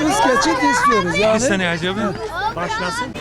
Biz gerçek istiyoruz yani. Bir sene acaba başlasın.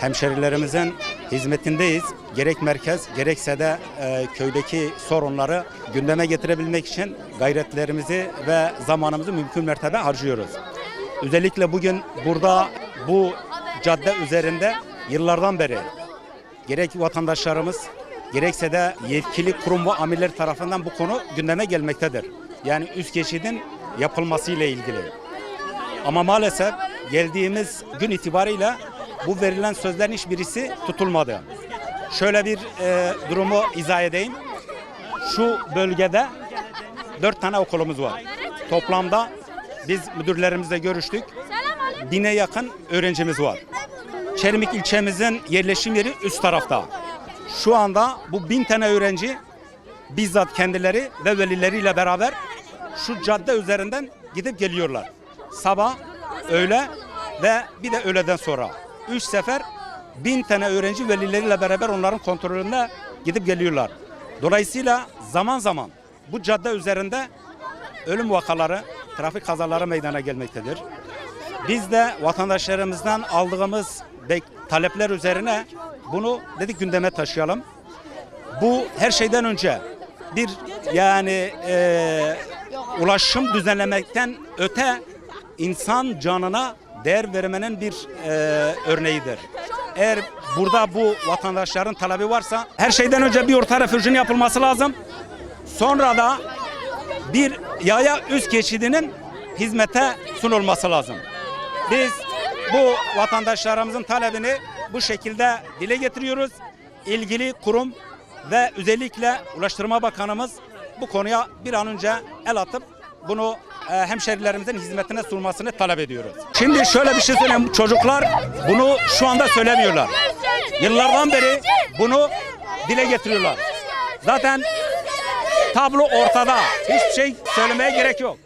Hemşerilerimizin hizmetindeyiz. Gerek merkez gerekse de e, köydeki sorunları gündeme getirebilmek için gayretlerimizi ve zamanımızı mümkün mertebe harcıyoruz. Özellikle bugün burada bu cadde üzerinde yıllardan beri gerek vatandaşlarımız gerekse de yetkili kurum ve amirler tarafından bu konu gündeme gelmektedir. Yani üst geçidin yapılması ile ilgili. Ama maalesef geldiğimiz gün itibariyle bu verilen sözlerin hiçbirisi tutulmadı. Şöyle bir e, durumu izah edeyim. Şu bölgede dört tane okulumuz var. Toplamda biz müdürlerimizle görüştük. Bine yakın öğrencimiz var. Çermik ilçemizin yerleşim yeri üst tarafta. Şu anda bu bin tane öğrenci bizzat kendileri ve velileriyle beraber şu cadde üzerinden gidip geliyorlar. Sabah, öğle ve bir de öğleden sonra. Üç sefer bin tane öğrenci velileriyle beraber onların kontrolünde gidip geliyorlar. Dolayısıyla zaman zaman bu cadde üzerinde ölüm vakaları, trafik kazaları meydana gelmektedir. Biz de vatandaşlarımızdan aldığımız talepler üzerine bunu dedik gündeme taşıyalım. Bu her şeyden önce bir yani e, ulaşım düzenlemekten öte insan canına değer vermenin bir e, örneğidir. Eğer burada bu vatandaşların talebi varsa her şeyden önce bir orta refüjün yapılması lazım. Sonra da bir yaya üst geçidinin hizmete sunulması lazım. Biz bu vatandaşlarımızın talebini bu şekilde dile getiriyoruz. İlgili kurum ve özellikle Ulaştırma Bakanımız bu konuya bir an önce el atıp bunu e, hemşerilerimizin hizmetine sunmasını talep ediyoruz. Şimdi şöyle bir şey söyleyeyim. Çocuklar bunu şu anda söylemiyorlar. Yıllardan beri bunu dile getiriyorlar. Zaten tablo ortada. Hiçbir şey söylemeye gerek yok.